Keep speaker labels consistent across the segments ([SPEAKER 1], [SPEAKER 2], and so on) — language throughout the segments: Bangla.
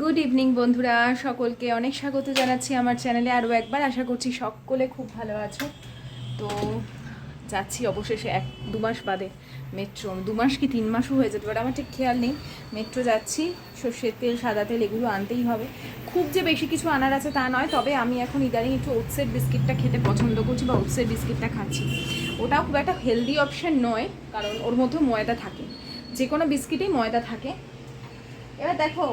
[SPEAKER 1] গুড ইভিনিং বন্ধুরা। সকলকে অনেক স্বাগত জানাচ্ছি আমার চ্যানেলে। আরও একবার আশা করছি সকলে খুব ভালো আছো। তো যাচ্ছি অবশেষে এক, দু মাস বাদে মেট্রো। দু মাস কি তিন মাসও হয়ে যেতে পারে, আমার ঠিক খেয়াল নেই। মেট্রো যাচ্ছি, সর্ষের তেল, সাদা তেল, এগুলো আনতেই হবে। খুব যে বেশি কিছু আনার আছে তা নয়, তবে আমি এখন ইদানিং একটু ওটসের বিস্কিটটা খেতে পছন্দ করছি বা ওটসের বিস্কিটটা খাচ্ছি। ওটাও খুব একটা হেলদি অপশান নয়, কারণ ওর মধ্যে ময়দা থাকে। যে কোনো বিস্কিটেই ময়দা থাকে। এবার দেখো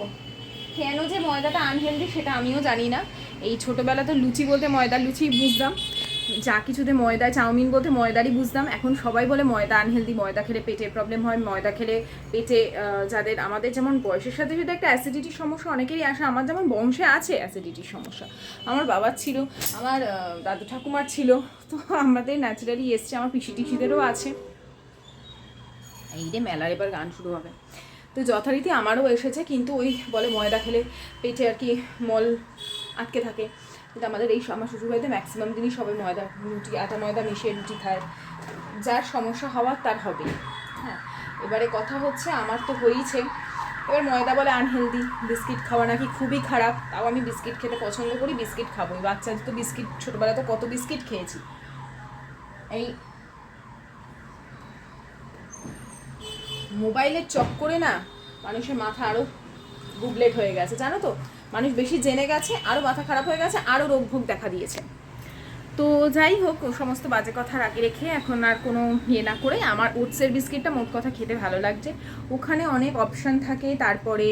[SPEAKER 1] কেন যে ময়দাটা আনহেলদি সেটা আমিও জানি না। এই ছোটোবেলাতে লুচি বলতে ময়দা লুচি বুঝতাম। যা কিছুতে ময়দা চাউমিন বলতে ময়দারই বুঝতাম। এখন সবাই বলে ময়দা আনহেলদি ময়দা খেলে পেটের প্রবলেম হয়, ময়দা খেলে পেটে যাদের, আমাদের যেমন বয়সের সাথে সাথে একটা অ্যাসিডিটির সমস্যা অনেকেরই আসে। আমার যেমন বংশে আছে অ্যাসিডিটির সমস্যা। আমার বাবার ছিল, আমার দাদু ঠাকুমার ছিল। তো আমাদের ন্যাচারালি এসছে, আমার পিসি টিসিদেরও আছে। এই রে মেলার এবার গান শুরু হবে। তো যথারীতি আমারও এসেছে, কিন্তু ওই বলে ময়দা খেলে পেটে আর কি মল আটকে থাকে। কিন্তু আমাদের এই আমার শ্বশুরবাড়িতে ম্যাক্সিমাম দিনই সবাই ময়দা, রুটি, আটা ময়দা মিশিয়ে রুটি খায়। যার সমস্যা হওয়ার তার হবে হ্যাঁ এবারে কথা হচ্ছে আমার তো হয়েইছে। এবার ময়দা বলে আনহেলদি বিস্কিট খাওয়া নাকি খুবই খারাপ। তাও আমি বিস্কিট খেতে পছন্দ করি, বিস্কিট খাবোই। বাচ্চাদের তো বিস্কিট, ছোটোবেলাতে কত বিস্কিট খেয়েছি। এই মোবাইলের চক্করে না মানুষের মাথা আরও গুবলেট হয়ে গেছে, জানো তো? মানুষ বেশি জেনে গেছে আরও মাথা খারাপ হয়ে গেছে আরও রোগভোগ দেখা দিয়েছে। তো যাই হোক, সমস্ত বাজে কথা রাখি রেখে এখন আর কোনো ইয়ে না করে আমার ওটসের বিস্কিটটা মোট কথা খেতে ভালো লাগছে। ওখানে অনেক অপশান থাকে, তারপরে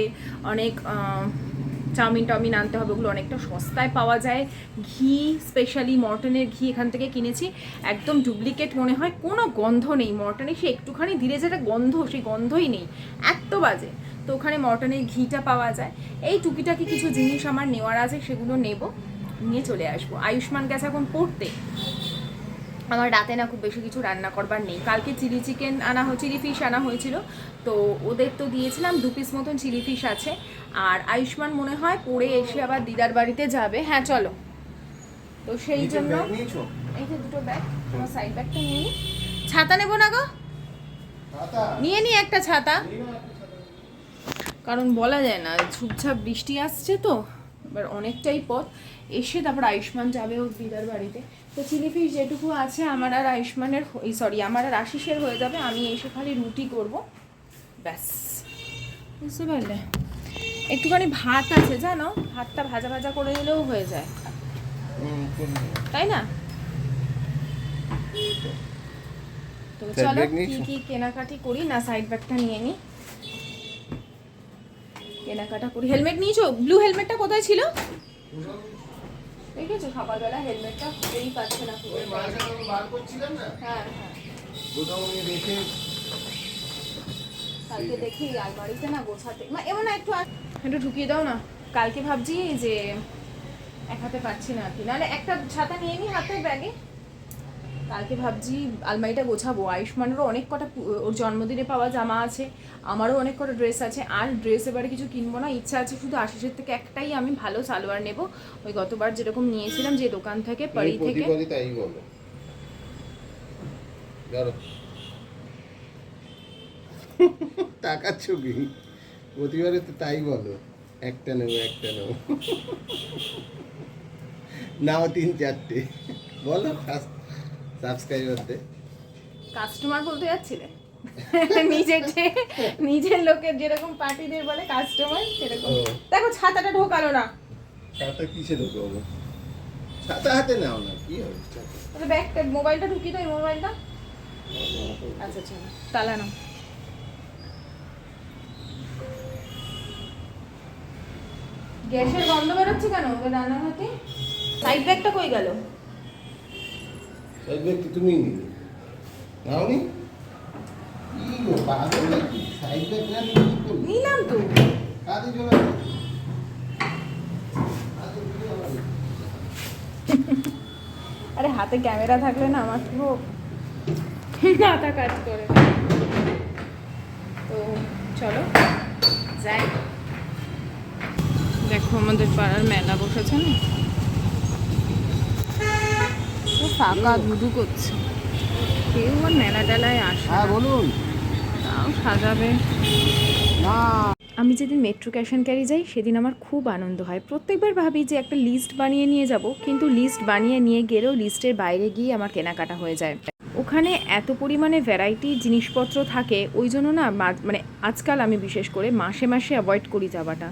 [SPEAKER 1] অনেক চাউমিন টাউমিন আনতে হবে, ওগুলো অনেকটা সস্তায় পাওয়া যায়। ঘি স্পেশালি মটনের ঘি এখান থেকে কিনেছি। একদম ডুপ্লিকেট মনে হয়, কোনো গন্ধ নেই মটনে, সে একটুখানি ধীরে যেটা গন্ধ, সেই গন্ধই নেই এত বাজে। তো ওখানে মটনের ঘিটা পাওয়া যায়। এই টুকিটাকি কিছু জিনিস আমার নেওয়ার আছে, সেগুলো নেব, নিয়ে চলে আসব। আয়ুষ্মান গেছে এখন পড়তে। আমার রাতে না খুব বেশি কিছু রান্না করবার নেই। কালকে চিলি চিকেন আনা হয় চিলি ফিশ আনা হয়েছিল। তো ওদের তো দিয়েছিলাম দু পিস মতন চিলি ফিশ আছে। আর আয়ুষ্মান মনে হয় পড়ে এসে আবার দিদার বাড়িতে যাবে। হ্যাঁ চলো। তো সেই জন্য এই যে দুটো ব্যাগ তোমার সাইড ব্যাগটা নিয়ে নিই ছাতা নেব না গো? নিয়ে নি একটা ছাতা। কারণ বলা যায় না ঝুপঝাপ বৃষ্টি আসছে তো এবার অনেকটাই পথ। এসে তারপর আয়ুষ্মান যাবে ওর দিদার বাড়িতে। তো চিলি ফিশ যেটুকু আছে আমার আর আয়ুষ্মানের সরি আমার আর আশিসের হয়ে যাবে আমি এসে খালি রুটি করব। ব্যাস। বুঝতে পারলে? একটুখানি ভাত আছে জানো? ভাতটা ভাজা ভাজা করে দিলেও হয়ে যায়। তাই না? তো চলো কি কি কেনাকাটি করি? না সাইড ব্যাগটা নিয়ে নি। কেনাকাটা করি। হেলমেট নিয়েছো? ব্লু হেলমেটটা কোথায় ছিল? দেখেছ? সকালবেলা হেলমেটটা খুঁজেই পাচ্ছে না খুঁজে
[SPEAKER 2] বার করছিলাম না,
[SPEAKER 1] হ্যাঁ হ্যাঁ।
[SPEAKER 2] রেখে
[SPEAKER 1] কালকে দেখি আলমারিতে না গোছাতে। এমন না একটু আ- একটু ঢুকিয়ে দাও না। কালকে ভাবছি যে এক হাতে পাচ্ছি না আর কি। নাহলে একটা ছাতা নিয়ে নি হাতে ব্যাগে। কালকে ভাবছি আলমারিটা গোছাবো। আয়ুষ্মানেরও অনেক কটা ওর জন্মদিনে পাওয়া জামা আছে আমারও অনেক কটা ড্রেস আছে আর ড্রেস এবারে কিছু কিনবো না ইচ্ছা আছে শুধু আশিসের থেকে একটাই আমি ভালো সালোয়ার নেব। ওই গতবার যেরকম নিয়েছিলাম যে দোকান থেকে পাড়ি থেকে
[SPEAKER 2] টাকার ছবি প্রতিবারে তো তাই বলো। একটা নেব একটা নেব। নাও তিন চারটে। বলো সাবস্ক্রাইবারদের।
[SPEAKER 1] কাস্টমার বলতে যাচ্ছিলে? নিজের যে নিজের লোকের যেরকম পার্টিদের বলে কাস্টমার সেরকম। দেখো ছাতাটা ঢোকালো না।
[SPEAKER 2] ছাতা কিসে ঢোকাবো? ছাতা হাতে নাও না কি হবে
[SPEAKER 1] তাহলে ব্যাগটা মোবাইলটা ঢুকিয়ে দাও এই মোবাইলটা। আচ্ছা চলো তালা নাও। গ্যাসের গন্ধ বেরোচ্ছে কেন? ওই রান্নাঘরতে? সাইড ব্যাগটা কই গেল?
[SPEAKER 2] সাইড ব্যাগ কি তুমি নিলে নাওনি? কি গো পাগল নাকি? সাইড ব্যাগ না নিয়ে কি করবি
[SPEAKER 1] নিলাম তো। আরে হাতে ক্যামেরা থাকলে না আমার পুরো মাথা কাজ করে। তো চলো যাই। দেখো আমাদের পাড়ার মেলা বসেছে না তো ফাঁকা ধুধু করছে। কেউ আর মেলা টেলায় আসে
[SPEAKER 2] হ্যাঁ বলুন।
[SPEAKER 1] তাও সাজাবে।
[SPEAKER 2] না।
[SPEAKER 1] আমি যেদিন মেট্রো ক্যাশ অ্যান্ড ক্যারি যাই সেদিন আমার খুব আনন্দ হয়। প্রত্যেকবার ভাবি যে একটা লিস্ট বানিয়ে নিয়ে যাব কিন্তু লিস্ট বানিয়ে নিয়ে গেলেও লিস্টের বাইরে গিয়ে আমার কেনাকাটা হয়ে যায়। ওখানে এত পরিমাণে ভ্যারাইটি জিনিসপত্র থাকে, ওই জন্য না মানে আজকাল আমি বিশেষ করে মাসে মাসে অ্যাভয়েড করি যাওয়াটা।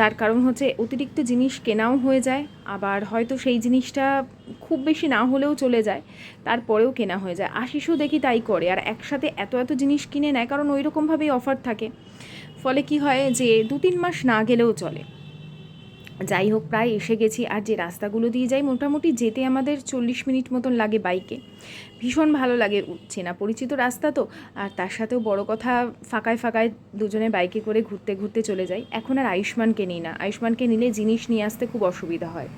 [SPEAKER 1] তার কারণ হচ্ছে অতিরিক্ত জিনিস কেনাও হয়ে যায়, আবার হয়তো সেই জিনিসটা খুব বেশি না হলেও চলে যায়, তারপরেও কেনা হয়ে যায়। আশিসও দেখি তাই করে, আর একসাথে এত এত জিনিস কিনে নেয়, কারণ ওই রকমভাবেই অফার থাকে। ফলে কি হয় যে দু তিন মাস না গেলেও চলে। যাই হোক প্রায় এসে গেছি আর যে রাস্তাগুলো দিয়ে যাই মোটামুটি যেতে আমাদের চল্লিশ মিনিট মতন লাগে বাইকে। ভীষণ ভালো লাগে উঠছে না পরিচিত রাস্তা তো আর তার সাথেও বড় কথা ফাঁকায় ফাঁকায় দুজনে বাইকে করে ঘুরতে ঘুরতে চলে যাই। এখন আর আয়ুষ্মানকে নিই না। আয়ুষ্মানকে নিলে জিনিস নিয়ে আসতে খুব অসুবিধা হয়।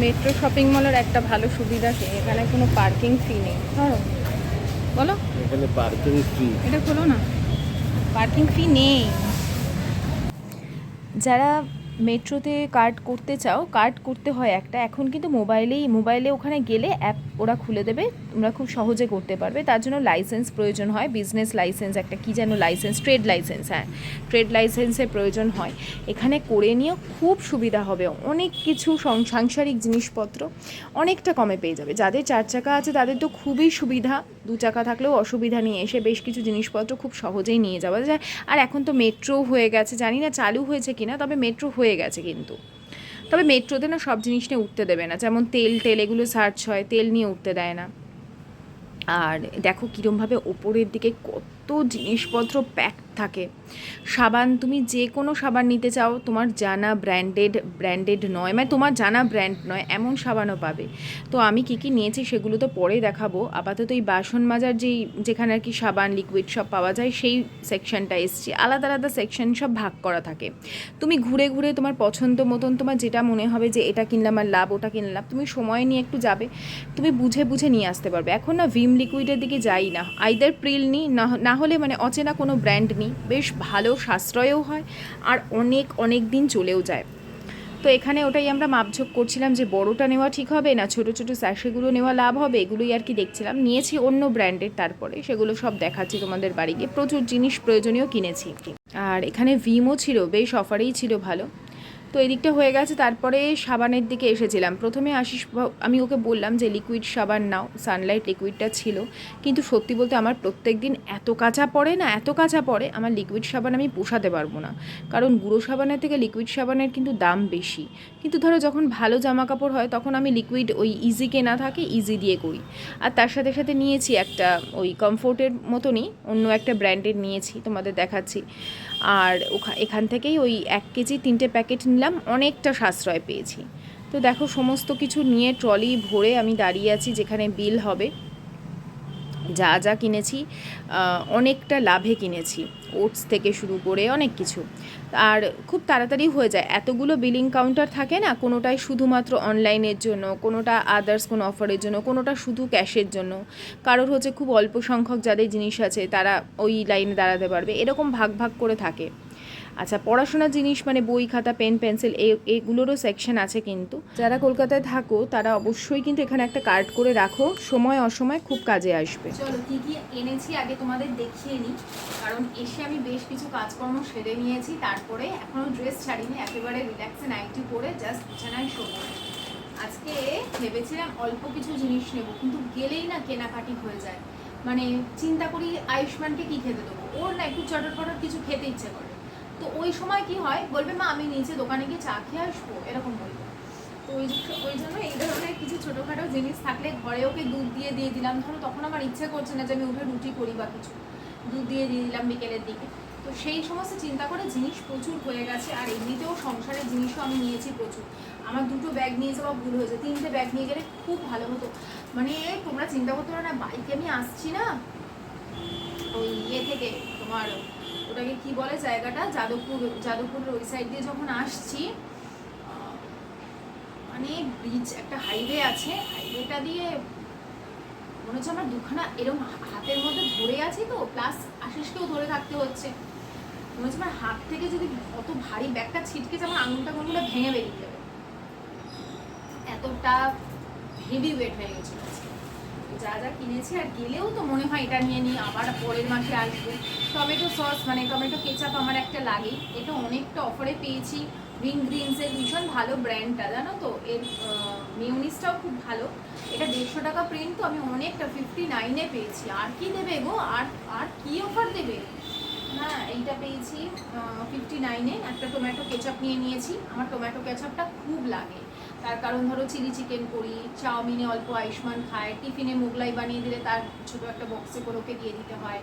[SPEAKER 1] মেট্রো শপিং মলের একটা ভালো সুবিধা কি? এখানে কোনো পার্কিং ফি নেই। ধরো। বলো।
[SPEAKER 2] এখানে পার্কিং ফ্রি
[SPEAKER 1] এটা খোলো না। পার্কিং ফি নেই। যারা মেট্রোতে কার্ড করতে চাও, কার্ড করতে হয় একটা। এখন কিন্তু মোবাইলেই, মোবাইলে ওখানে গেলে অ্যাপ ওরা খুলে দেবে, তোমরা খুব সহজে করতে পারবে। তার জন্য লাইসেন্স প্রয়োজন হয়, বিজনেস লাইসেন্স একটা, কী যেন লাইসেন্স, ট্রেড লাইসেন্স হ্যাঁ। ট্রেড লাইসেন্সের প্রয়োজন হয়। এখানে করে নিয়েও খুব সুবিধা হবে। অনেক কিছু সাংসারিক জিনিসপত্র অনেকটা কমে পেয়ে যাবে। যাদের চার চাকা আছে, তাদের তো খুবই সুবিধা। দু চাকা থাকলেও অসুবিধা নিয়ে এসে বেশ কিছু জিনিসপত্র খুব সহজেই নিয়ে যাওয়া যায়। আর এখন তো মেট্রো হয়ে গেছে, জানি না চালু হয়েছে কিনা, তবে মেট্রো হয়ে গেছে কিন্তু। তবে মেট্রোতে না সব জিনিস নিয়ে উঠতে দেবে না। যেমন তেল টেল এগুলো সার্চ হয়, তেল নিয়ে উঠতে দেয় না। আর দেখো কীরমভাবে ওপরের দিকে কত জিনিসপত্র প্যাক থাকে। সাবান, তুমি যে কোনো সাবান নিতে চাও, তোমার জানা ব্র্যান্ডেড ব্র্যান্ডেড নয় মানে তোমার জানা ব্র্যান্ড নয়, এমন সাবানও পাবে। তো আমি কী কী নিয়েছি সেগুলো তো পরে দেখাবো। আপাতত এই বাসন মাজার যেই, যেখানে আর কি সাবান লিকুইড সব পাওয়া যায়, সেই সেকশনটা এসছি। আলাদা আলাদা সেকশন সব ভাগ করা থাকে। তুমি ঘুরে ঘুরে তোমার পছন্দ মতন, তোমার যেটা মনে হবে যে এটা কিনলাম আর লাভ, ওটা কিনলাম, তুমি সময় নিয়ে একটু যাবে, তুমি বুঝে বুঝে নিয়ে আসতে পারবে। এখন না ভিম লিকুইডের দিকে যাই না। আইদার প্রিল নিই না না হলে মানে অচেনা কোনো ব্র্যান্ড নিই বেশ ভালো সাশ্রয়ও হয় আর অনেক অনেক দিন চলেও যায়। তো এখানে ওটাই আমরা মাপঝোক করছিলাম যে বড়টা নেওয়া ঠিক হবে না ছোট ছোট স্যাশেগুলো নেওয়া লাভ হবে এগুলোই আর কি দেখছিলাম। নিয়েছি অন্য ব্র্যান্ডের তারপরে সেগুলো সব দেখাচ্ছি তোমাদের বাড়ি গিয়ে। প্রচুর জিনিস প্রয়োজনীয় কিনেছি। আর এখানে ভিমও ছিল, বেশ অফারেই ছিল ভালো। তো এদিকটা হয়ে গেছে, তারপরে সাবানের দিকে এসেছিলাম। প্রথমে আশিস আমি ওকে বললাম যে লিকুইড সাবান নাও সানলাইট লিকুইডটা ছিল। কিন্তু সত্যি বলতে আমার প্রত্যেক দিন এত কাঁচা পড়ে না, এত কাঁচা পড়ে, আমার লিকুইড সাবান আমি পোষাতে পারব না। কারণ গুঁড়ো সাবানের থেকে লিকুইড সাবানের কিন্তু দাম বেশি। কিন্তু ধরো, যখন ভালো জামা কাপড় হয়, তখন আমি লিকুইড ওই ইজি কেনা থাকে ইজি দিয়ে করি। আর তার সাথে সাথে নিয়েছি একটা ওই কমফোর্টের মতনই, অন্য একটা ব্র্যান্ডের নিয়েছি, তোমাদের দেখাচ্ছি। আর এখান থেকেই ওই এক কেজি তিনটে প্যাকেট নিলাম, অনেকটা সাশ্রয় পেয়েছি। তো দেখো, সমস্ত কিছু নিয়ে ট্রলি ভরে আমি দাঁড়িয়ে আছি যেখানে বিল হবে। যা যা কিনেছি অনেকটা লাভে কিনেছি, ওটস থেকে শুরু করে অনেক কিছু। আর খুব তাড়াতাড়ি হয়ে যায়, এতগুলো বিলিং কাউন্টার থাকে না, কোনোটাই শুধুমাত্র অনলাইনের জন্য, কোনোটা আদার্স কোনো অফারের জন্য, কোনোটা শুধু ক্যাশের জন্য। কারোর হচ্ছে খুব অল্প সংখ্যক যাদের জিনিস আছে, তারা ওই লাইনে দাঁড়াতে পারবে, এরকম ভাগ ভাগ করে থাকে। আচ্ছা পড়াশোনার জিনিস মানে বই, খাতা, পেন, পেন্সিল এগুলোরও সেকশন আছে কিন্তু। যারা কলকাতায় থাকো, তারা অবশ্যই কিন্তু এখানে একটা কার্ড করে রাখো, সময় অসময় খুব কাজে আসবে। চলো, কি কি এনেছি আগে তোমাদের দেখিয়ে নিই। কারণ এসে আমি বেশ কিছু কাজকর্ম সেরে নিয়েছি, তারপরে এখনও ড্রেস ছাড়িনি, একেবারে রিল্যাক্সে নাইটি পরে জাস্ট বিছানায় শোবো। আজকে ভেবেছিলাম অল্প কিছু জিনিস নেব, কিন্তু গেলেই না কেনাকাটি হয়ে যায়। মানে চিন্তা করি আয়ুষ্মানকে কি খেতে দেবো? ওর না একটু চটর পটর কিছু খেতে ইচ্ছে করে। তো ওই সময় কি হয়? বলবে, মা, আমি নিচে দোকানে গিয়ে চা খেয়ে আসব। এরকম বলবে। তো ওই ওই জন্য এই ধরনের কিছু ছোটোখাটো জিনিস থাকলে ঘরে ওকে দুধ দিয়ে দিয়ে দিলাম। ধরো, তখন আমার ইচ্ছে করছে না যে আমি উঠে রুটি করি বা কিছু। দুধ দিয়ে দিয়ে দিলাম বিকেলের দিকে। তো সেই সমস্ত চিন্তা করে জিনিস প্রচুর হয়ে গেছে, আর এমনিতেও সংসারের জিনিসও আমি নিয়েছি প্রচুর। আমার দুটো ব্যাগ নিয়ে যাওয়া ভুল হয়েছে। তিনটে ব্যাগ নিয়ে গেলে খুব ভালো হতো। মানে তোমরা চিন্তা করতে পারো না, বাইকে আমি আসছি না? ওই ইয়ে থেকে তোমার ওটাকে কি বলে জায়গাটা? যাদবপুর, যাদবপুরের ওই সাইড দিয়ে যখন আসছি মানে ব্রিজ একটা হাইওয়ে আছে। হাইওয়েটা দিয়ে মনে হচ্ছে আমার দুখানা এরকম হাতের মধ্যে ধরে আছি তো প্লাস আশিসকেও ধরে থাকতে হচ্ছে। মনে হচ্ছে আমার হাত থেকে যদি অত ভারী ব্যাগটা ছিটকে আমার আঙুলটা কোনগুলো ভেঙে বেরিয়ে যাবে। এতটা হেভি ওয়েট হয়ে গেছিল। যা যা কিনেছি, আর গেলেও তো মনে হয় এটা নিয়ে নিই, আবার পরের মাসে আসব। টমেটো সস মানে টমেটো কেচাপ আমার একটা লাগে এটা অনেকটা অফারে পেয়েছি। উইং গ্রিনসের ভীষণ ভালো ব্র্যান্ডটা, জানো তো? এর মিউনিসটাও খুব ভালো। এটা দেড়শো টাকা প্রিন্ট তো আমি অনেকটা ফিফটি নাইনে পেয়েছি। আর কি দেবে গো? আর আর কি অফার দেবে? না এইটা পেয়েছি ফিফটি নাইনে একটা টমেটো কেচাপ নিয়ে নিয়েছি। আমার টমেটো কেচাপটা খুব লাগে। তার কারণ ধরো চিলি চিকেন করি, চাউমিনে অল্প আয়ুষ্মান খায় টিফিনে মোগলাই বানিয়ে দিলে তার ছোটো একটা বক্সে করে ওকে দিয়ে দিতে হয়।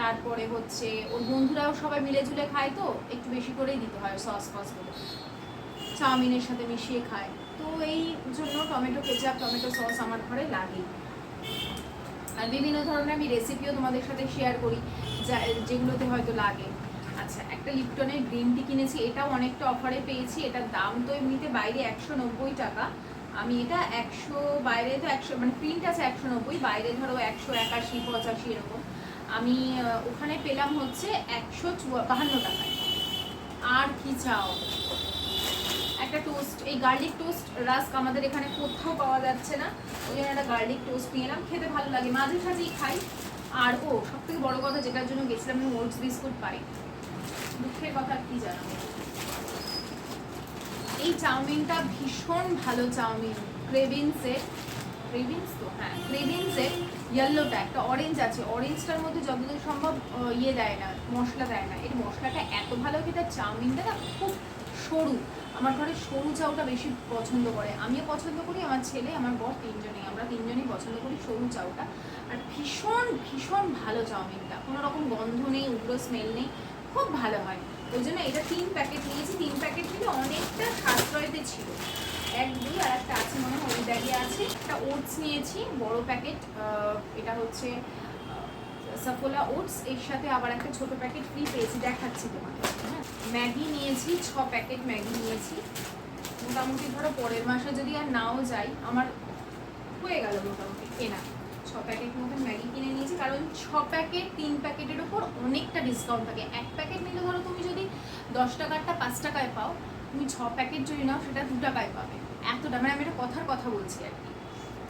[SPEAKER 1] তারপরে হচ্ছে, ওর বন্ধুরাও সবাই মিলে ঝুলে খায় তো, একটু বেশি করেই দিতে হয় সস ফসগুলো চাউমিনের সাথে মিশিয়ে খায়। তো এই জন্য টমেটো কেচাপ টমেটো সস আমার ঘরে লাগেই। আর বিভিন্ন ধরনের আমি রেসিপিও তোমাদের সাথে শেয়ার করি। যেগুলোতে হয়তো লাগে। আচ্ছা একটা লিপটনের গ্রিন টি কিনেছি, এটাও অনেকটা অফারে পেয়েছি। এটার দাম তো এমনিতে বাইরে একশো নব্বই টাকা। আমি এটা একশো, বাইরে তো একশো মানে প্রিন্ট আছে একশো নব্বই, বাইরে ধরো একশো একাশি, পঁচাশি এরকম। আমি ওখানে পেলাম হচ্ছে একশো বাহান্ন টাকায়। আর কি চাও? একটা টোস্ট এই গার্লিক টোস্ট রাস্ক আমাদের এখানে কোথাও পাওয়া যাচ্ছে না। ওই জন্য একটা গার্লিক টোস্ট নিয়ে এলাম, খেতে ভালো লাগে। মাঝে সাঝেই খাই। আর ও সব থেকে বড় কথা যেটার জন্য গেছিলাম আমি ওটস বিস্কুট পাই। দুঃখের কথা কি জানো এই চাউমিনটা ভীষণ ভালো চাউমিন। ক্রেভিন্সের ক্রেভিন্স তো? হ্যাঁ ক্রেভিন্সের ইয়েলোটা একটা অরেঞ্জ আছে। অরেঞ্জটার মধ্যে যতদূর সম্ভব ইয়ে দেয় না, মশলা দেয় না। এর মশলাটা এত ভালো খেতে চাউমিনটা না খুব সরু। আমার ঘরে সরু চাউটা বেশি পছন্দ করে। আমিও পছন্দ করি, আমার ছেলে, আমার বর তিনজনেই। আমরা তিনজনেই পছন্দ করি সরু চাউটা। আর ভীষণ ভীষণ ভালো চাউমিনটা। কোনো রকম গন্ধ নেই, উগ্র স্মেল নেই। খুব ভালো হয়। ওই জন্য এটা তিন প্যাকেট নিয়েছি। তিন প্যাকেট নিলে অনেকটা সাশ্রয়তে ছিল। এক, দুই আর একটা আছে মনে হয়, ওই ব্যাগে আছে। একটা ওটস নিয়েছি, বড় প্যাকেট এটা হচ্ছে সাফোলা ওটস। এর সাথে আবার একটা ছোট প্যাকেট ফ্রি পেয়েছি। দেখাচ্ছি তোমাকে। ম্যাগি নিয়েছি, ছ প্যাকেট ম্যাগি নিয়েছি। মোটামুটি ধরো পরের মাসে যদি আর নাও যাই আমার হয়ে গেল মোটামুটি কেনা। ছ প্যাকেট মতন ম্যাগি কিনে নিয়েছি, কারণ ছ প্যাকেট, তিন প্যাকেটের ওপর অনেকটা ডিসকাউন্ট থাকে। এক প্যাকেট নিলে ধরো তুমি যদি দশ টাকারটা পাঁচ টাকায় পাও, তুমি ছ প্যাকেট যদি নাও, সেটা দু টাকায় পাবে। এতটা মানে আমি একটা কথার কথা বলছি আর কি।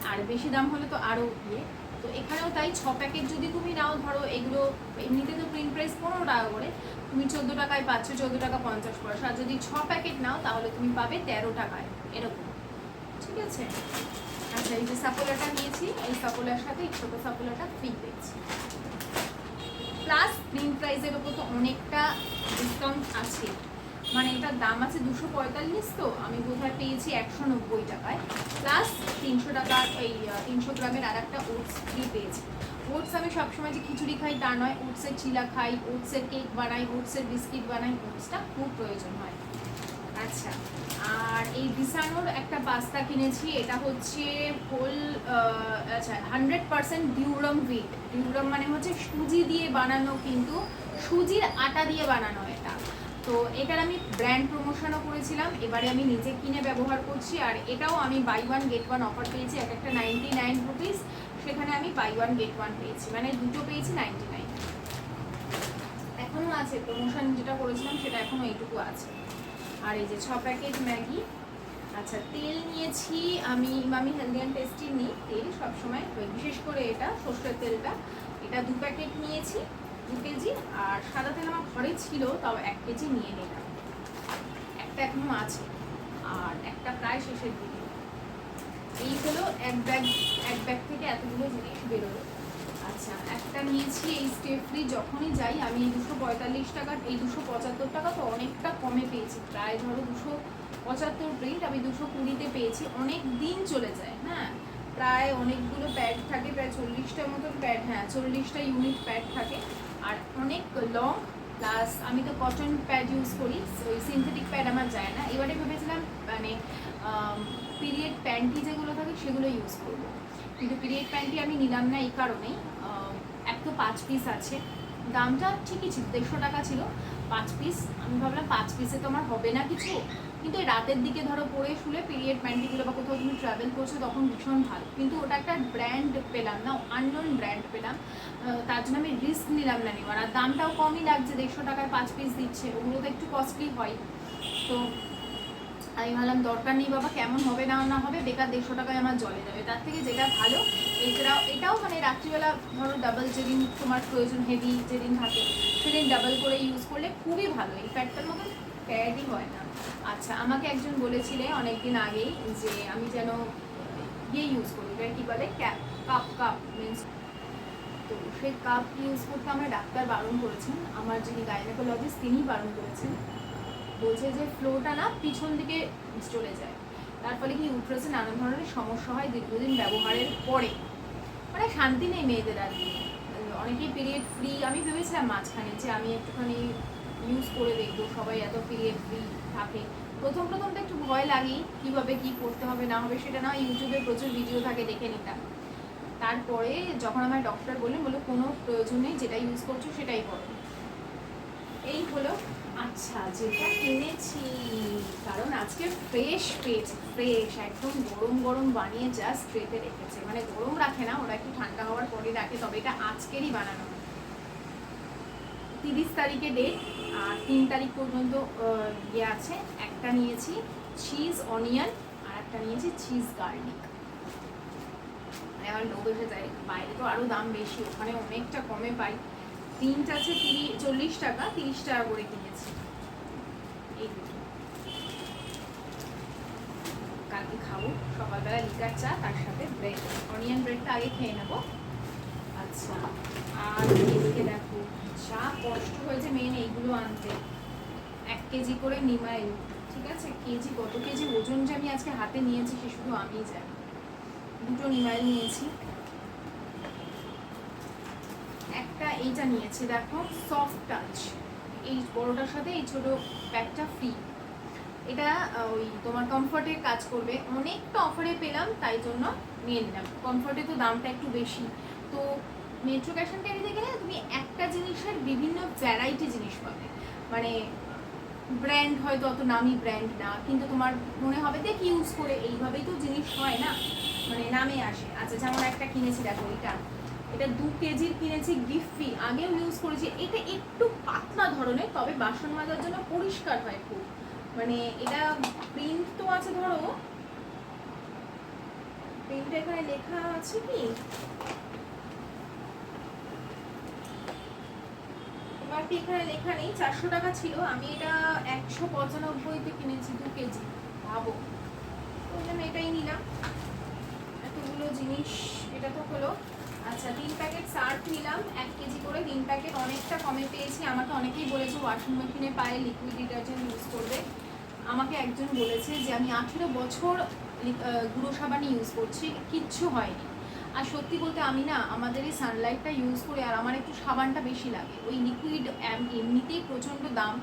[SPEAKER 1] আর বেশি দাম হলে তো আরও ইয়ে। তো এখানেও তাই ছ প্যাকেট যদি তুমি নাও, ধরো এগুলো এমনিতে তো প্রিন্ট প্রাইস পনেরো টাকা করে, তুমি চোদ্দ টাকায় পাচ্ছ, চোদ্দ টাকা পঞ্চাশ পয়সা। আর যদি ছ প্যাকেট নাও, তাহলে তুমি পাবে তেরো টাকায়, এরকম। ঠিক আছে? আচ্ছা এই যে সাপোলাটা নিয়েছি, এই সাপোলার সাথে এই ছোটো সাপোলাটা ফ্রি পেয়েছি প্লাস প্রিন্ট প্রাইসের ওপর তো অনেকটা ডিসকাউন্ট আছে। মানে এটার দাম আছে দুশো পঁয়তাল্লিশ, তো আমি বোধহয় পেয়েছি একশো নব্বই টাকায়। প্লাস তিনশো টাকার এই তিনশো গ্রামের আর একটা ওটস ফ্রি পেয়েছি। ওটস আমি সবসময় যে খিচুড়ি খাই তা নয় ওটসের চিলা খাই ওটসের কেক বানাই ওটসের বিস্কিট বানাই ওটসটা খুব প্রয়োজন হয়। আচ্ছা আর এই ডিসানোর একটা পাস্তা কিনেছি, এটা হচ্ছে হোল আচ্ছা hundred percent durum wheat durum মানে হচ্ছে সুজি দিয়ে বানানো, কিন্তু সুজির আটা দিয়ে বানানো তো এটার আমি ব্র্যান্ড প্রমোশনও করেছিলাম, এবারে আমি নিজে কিনে ব্যবহার করছি, আর এটাও আমি buy one get one offer পেয়েছি, এক একটা নাইনটি নাইন রুপিস সেখানে আমি বাই ওয়ান গেট ওয়ান পেয়েছি মানে দুটো পেয়েছি নাইনটি নাইন এখনও আছে প্রমোশন যেটা করেছিলাম, সেটা এখনও এইটুকু আছে। আর এই যে ছ প্যাকেট ম্যাগি আচ্ছা তেল নিয়েছি আমি আমি হেলদি অ্যান্ড টেস্টি নিই, তেল সবসময়, বিশেষ করে এটা, সর্ষের তেলটা। এটা দু প্যাকেট নিয়েছি দু কেজি, আর সাদা তেল আমার ঘরে ছিল, তাও এক কেজি নিয়ে নিলাম। একটা এখনও আছে, আর একটা প্রায় শেষের দিকে। এই হলো এক ব্যাগ এক ব্যাগ থেকে এতগুলো জিনিস বেরোলো। আচ্ছা একটা নিয়েছি এই স্টেপ ফ্রি যখনই যাই, আমি এই দুশো পঁয়তাল্লিশ টাকার, এই দুশো পঁচাত্তর টাকা তো অনেকটা কমে পেয়েছি। প্রায় ধরো দুশো পঁচাত্তর প্রিন্ট, আমি দুশো কুড়িতে পেয়েছি। অনেক দিন চলে যায় হ্যাঁ? প্রায় অনেকগুলো প্যাড থাকে, প্রায় চল্লিশটার মতন প্যাড হ্যাঁ চল্লিশটা ইউনিট প্যাড থাকে। আর অনেক লং প্লাস আমি তো কটন প্যাড ইউজ করি ওই সিনথেটিক প্যাড আমার যায় না। এবারে ভেবেছিলাম মানে পিরিয়ড প্যান্টি যেগুলো থাকে, সেগুলো ইউজ করব। কিন্তু পিরিয়ড প্যান্টটি আমি নিলাম না এই কারণেই। এক তো পাঁচ পিস আছে। দামটা ঠিকই ছিল, দেড়শো টাকা ছিল, পাঁচ পিস আমি ভাবলাম পাঁচ পিসে তো আমার হবে না কিছু। কিন্তু রাতের দিকে ধরো পরে শুলে পিরিয়ড প্যান্টিগুলো বা কোথাও তুমি ট্রাভেল করছ, তখন ভীষণ ভালো। কিন্তু ওটা একটা ব্র্যান্ড পেলাম না আননোন ব্র্যান্ড পেলাম। তার জন্য আমি রিস্ক নিলাম না নেওয়ার। আর দামটাও কমই লাগছে, দেড়শো টাকায় পাঁচ পিস দিচ্ছে। ওগুলো তো একটু কস্টলি হয়। তো আমি ভাবলাম, দরকার নেই বাবা, কেমন হবে না না হবে, বেকার দেড়শো টাকায় আমার জলে যাবে। তার থেকে যেটা ভালো, এছাড়াও এটাও মানে রাত্রিবেলা ধরো ডাবল যেদিন তোমার প্রয়োজন হেভি যেদিন থাকে, সেদিন ডাবল করে ইউজ করলে খুবই ভালো। এই প্যাডটার মতো প্যাডই হয় না। আচ্ছা আমাকে একজন বলেছিলে অনেকদিন আগেই যে আমি যেন ইয়ে ইউজ করি, এটা কি বলে? ক্যাপ কাপ কাপ মিন্স তো সেই কাপ ইউজ করতে আমার ডাক্তার বারণ করেছেন। আমার যিনি গাইনোকোলজিস্ট তিনি বারণ করেছেন। বলছে যে ফ্লোটা না পিছন দিকে চলে যায়। তার ফলে কি উঠরেছে নানা ধরনের সমস্যা হয় দীর্ঘদিন ব্যবহারের পরে। মানে শান্তি নেই মেয়েদের আর কি। অনেকেই পিরিয়ড ফ্রি আমি ভেবেছিলাম মাঝখানে যে আমি একটুখানি ইউজ করে দেখব, সবাই এত পিরিয়ড ফ্রি থাকে। প্রথম প্রথম তো একটু ভয় লাগেই, কীভাবে কী করতে হবে, না হবে, সেটা না ইউটিউবে প্রচুর ভিডিও থাকে, দেখে নিতাম। তারপরে যখন আমার ডক্টর বললেন বলে কোনো প্রয়োজন নেই, যেটা ইউজ করছ, সেটাই করো। এই হলো আচ্ছা যেটা কিনেছি। কারণ আজকে ফ্রেশ পেয়েছি ফ্রেশ একদম গরম গরম বানিয়ে জাস্ট ট্রেতে রেখেছে। মানে গরম রাখে না, ওরা একটু ঠান্ডা হওয়ার পরে রাখে, তবে এটা আজকেরই বানানো। তিরিশ তারিখে ডেট আর তিন তারিখ পর্যন্ত ইয়ে আছে। একটা নিয়েছি চিজ অনিয়ন আর একটা নিয়েছি চিজ গার্লিক মানে আমার লোভ এসে যায়। বাইরে তো আরও দাম বেশি, ওখানে অনেকটা কমে পাই। তিনটা আছে তিরিশ, চল্লিশ টাকা, তিরিশ টাকা করে কিনেছি। এই দুটো। কালকে খাব, সকালবেলা লিকার চা, তার সাথে ব্রেড অনিয়ন ব্রেডটা আগে খেয়ে নেব। আচ্ছা আর এদিকে দেখো চা কষ্ট হয়েছে মেন এইগুলো আনতে। এক কেজি করে নিমাইল ঠিক আছে? কেজি, কত কেজি ওজন যে আমি আজকে হাতে নিয়েছি সে শুধু আমিই জানি। দুটো নিমাইল নিয়েছি। একটা এইটা নিয়েছি, দেখো সফট টাচ এই বড়টার সাথে এই ছোট প্যাকটা ফ্রি এটা ওই তোমার কমফর্টের কাজ করবে। অনেকটা অফারে পেলাম, তাই জন্য নিয়ে নিলাম। কমফর্টে তো দামটা একটু বেশি। তো মেট্রো ক্যাশ অন ক্যারিতে গেলে তুমি একটা জিনিসের বিভিন্ন ভ্যারাইটি জিনিস পাবে। মানে ব্র্যান্ড হয়তো অত নামি ব্র্যান্ড না, কিন্তু তোমার মনে হবে দেখ ইউজ করে এইভাবেই তো জিনিস হয় না। মানে নামে আসে। আচ্ছা যেমন একটা কিনেছি, দেখো এটা। এটা দু কেজির কিনেছি গিফি আগেও ইউজ করেছি। এটা একটু পাতলা ধরনের, তবে বাসন মাজার জন্য পরিষ্কার হয় খুব। মানে এটা প্রিন্ট তো আছে ধরো। প্রিন্টটা এখানে লেখা আছে কি? কি এখানে লেখা নেই? চারশো টাকা ছিল। আমি এটা একশো পঁচানব্বইতে কিনেছি, দু কেজি। ভাবো ওই জন্য এটাই নিলাম। এতগুলো জিনিস, এটা তো হলো। আচ্ছা তিন প্যাকেট সার্ফ নিলাম, এক কেজি করে। তিন প্যাকেট অনেকটা কমে পেয়েছি। আমাকে অনেকেই বলেছে ওয়াশিং মেশিনে পায়ে লিকুইড ডিটারজেন্ট ইউজ করবে। আমাকে একজন বলেছে যে, আমি আঠেরো বছর গুঁড়ো সাবান ইউজ করছি। কিচ্ছু হয়নি। আর সত্যি বলতে আমি না, আমাদের এই সানলাইটটা ইউজ করে আর আমার একটু সাবানটা বেশি লাগে। ওই লিকুইড এমনিতেই প্রচণ্ড দাম।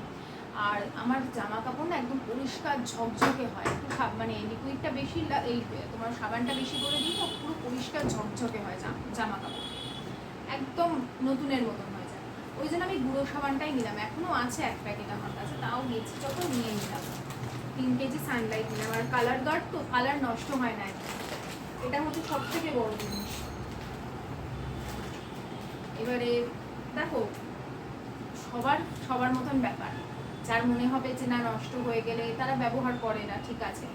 [SPEAKER 1] আর আমার জামা কাপড় না একদম পরিষ্কার ঝকঝকে হয়। একটু মানে লিকুইডটা বেশি এই, তোমার সাবানটা বেশি করে দিই তো পুরো পরিষ্কার ঝকঝকে হয় জামা জামা কাপড় একদম নতুনের মতন হয়ে যায়। ওই জন্য আমি গুঁড়ো সাবানটাই নিলাম। এখনও আছে এক প্যাকেট আমার কাছে, তাও গেছি যখন নিয়ে নিলাম। তিন কেজি সানলাইট নিলাম। আর কালার গার্ড তো কালার নষ্ট হয় না একদম। এটা হচ্ছে সব থেকে বড় জিনিস। এবারে দেখো, সবার সবার মতন ব্যাপার। যার মনে হবে যে না, নষ্ট হয়ে গেলে তারা ব্যবহার করে না, ঠিক আছে।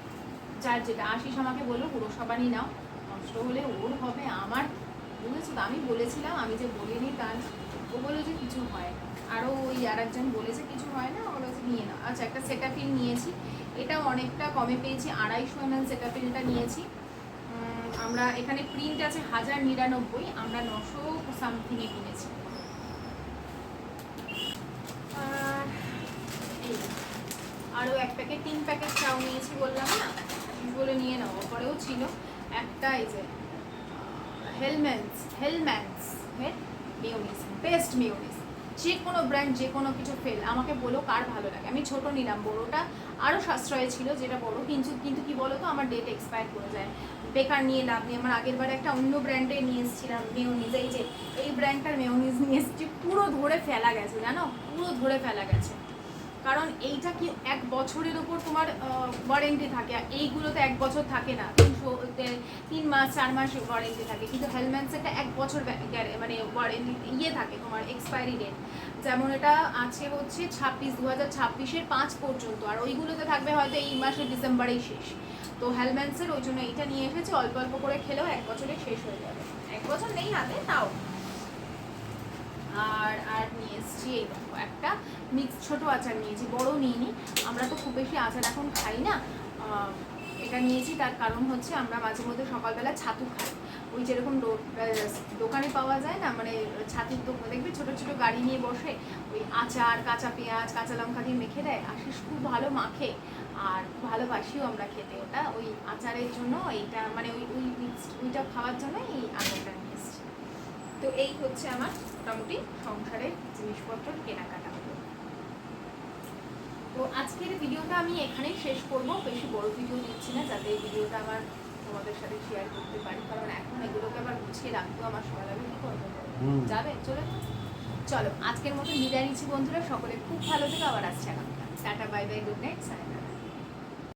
[SPEAKER 1] যার যেটা আশিস আমাকে বলল, পুরো সাবানই নাও। নষ্ট হলে ওর হবে আমার। বুঝেছ তো? আমি বলেছিলাম, আমি যে বলিনি তার। ও বলল যে কিছু হয় না। আরও ওই আর একজন বলেছে, কিছু হয় না? ওরা যে, নিয়ে নাও। আচ্ছা একটা সেটাফিল নিয়েছি। এটা অনেকটা কমে পেয়েছি, আড়াইশো এমএল সেটাফিলটা নিয়েছি। আমরা এখানে প্রিন্ট আছে হাজার নিরানব্বই, আমরা নশো সামথিংয়ে কিনেছি। আরও এক প্যাকেট তিন প্যাকেট চাও নিয়েছি বললাম না? বলে নিয়ে নাও পরেও ছিল। একটা এই যে হেলম্যান্স হেলম্যান্স এর মেয়োনিজ বেস্ট মেয়োনিজ যে কোনো ব্র্যান্ড যে কোনো কিছু ফেল আমাকে বলো কার ভালো লাগে। আমি ছোট নিলাম, বড়োটা আরও সাশ্রয় ছিল যেটা বড়, কিন্তু কিন্তু কি বলো তো আমার ডেট এক্সপায়ার করে যায়। বেকার নিয়ে লাভ নেই, আমার আগের বার একটা অন্য ব্র্যান্ডে নিয়ে এসেছিলাম মেয়োনিজ এই যে, এই ব্র্যান্ডটার মেয়োনিজ নিয়ে এসেছি, পুরো ধরে ফেলা গেছে, জানো? পুরো ধরে ফেলা গেছে। কারণ এইটা কি এক বছরের উপর তোমার ওয়ারেন্টি থাকে? আর এইগুলোতে এক বছর থাকে না। তিনশো তিন মাস, চার মাস ওয়ারেন্টি থাকে। কিন্তু হেলমেটসেরটা এক বছর মানে ওয়ারেন্টি ইয়ে থাকে তোমার এক্সপায়ারি ডেট যেমন এটা আছে হচ্ছে ছাব্বিশ দু হাজার ছাব্বিশের পাঁচ পর্যন্ত। আর ওইগুলোতে থাকবে হয়তো এই মাসের ডিসেম্বরেই শেষ। তো হেলমেটসের ওই জন্য এইটা নিয়ে এসেছে। অল্প অল্প করে খেলেও এক বছরে শেষ হয়ে যাবে। এক বছর নেই হাতে, তাও। আর আর নিয়ে এসেছি এই দেখো একটা মিক্স ছোট আচার নিয়েছি, বড় নিইনি। আমরা তো খুব বেশি আচার এখন খাই না। এটা নিয়েছি, তার কারণ হচ্ছে আমরা মাঝে মধ্যে সকালবেলা ছাতু খাই। ওই যেরকম দোকানে পাওয়া যায় না মানে ছাতুর দোকান দেখবে ছোট ছোট গাড়ি নিয়ে বসে ওই আচার, কাঁচা পেঁয়াজ, কাঁচা লঙ্কা দিয়ে মেখে দেয় আশিস খুব ভালো মাখে। আর ভালোবাসিও আমরা খেতে ওটা, ওই আচারের জন্য, এইটা মানে ওই ওই ওইটা খাওয়ার জন্য এই আচারটা নিয়ে এসেছি। তো এই হচ্ছে আমার মোটামুটি সংসারের জিনিসপত্র কেনাকাটা তো আজকের ভিডিওটা আমি এখানেই শেষ করব। বেশি বড় ভিডিও দিচ্ছি না যাতে এই ভিডিওটা আমার তোমাদের সাথে শেয়ার করতে পারি। কারণ এখন এগুলোকে আবার গুছিয়ে রাখতেও আমার সময় লাগবে কি করব যাবে চলে? চলো আজকের মতো বিদায় নিচ্ছি বন্ধুরা সকলে খুব ভালো থেকে আবার আসছে আগামীকাল। Tata bye bye good night sign